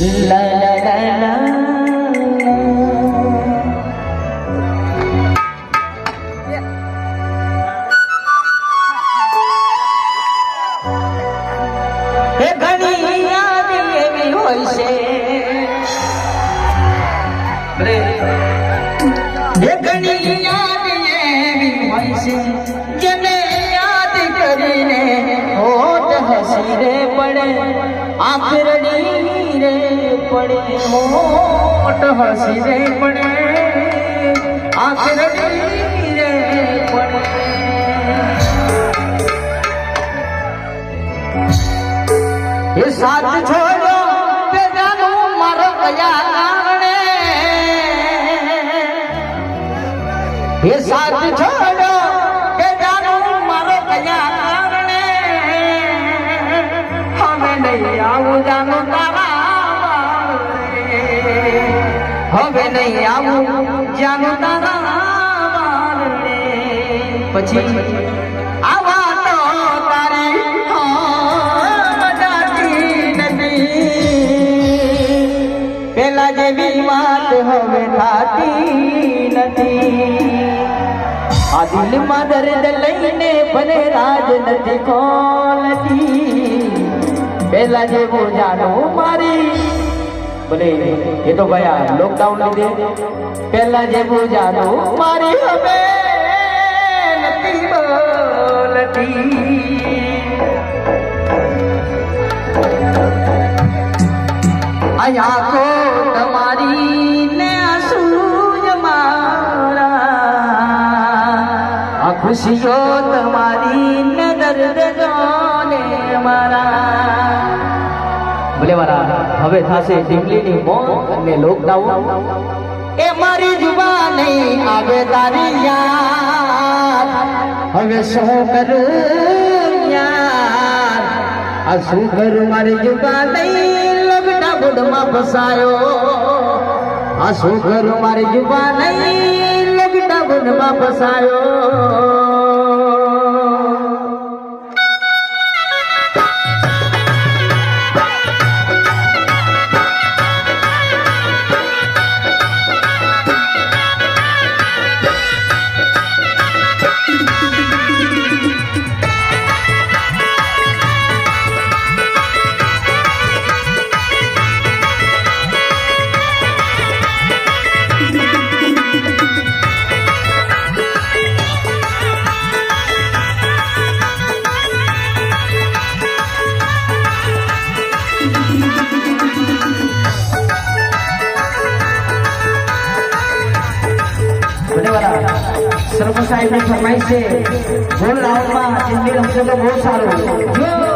la la la la આખરડી પડે hot હસી રે પડે, આંખ રડી રે પડે. એ સાથ છોડો તે જાનું મારો કયા કારણે એ સાથ હવે નહીં આવું. જાનું તારા પછી આવા તો તારી પેલા જેવી વાત હવે નથી. આ દિલમાં લઈને ભલે રાજ નથી ખોલતી. પેલા જેવું જાણું મારી ભલે એ તો ગયા લોકડાઉન લીધે પહેલા જે જાણું મારી હવે નથી બોલતી. આખો તમારી ને મારા. આ ખુશીઓ તમારી ને દર્દ ને મારા. ભલે હવે થશે ટીમલીની મોત અને લોકડાઉન. એ મારી જુબાને આવે તારી યાદ હવે શું કરું યાર? આ શું કરું મારી જુબાને બુડમાં ફસાયો. આ શું કરું મારી જુબાને લગના બુડમાં ફસાયો. સરપંચ સાહેબની ફરમાઈશ છે તો બહુ સારું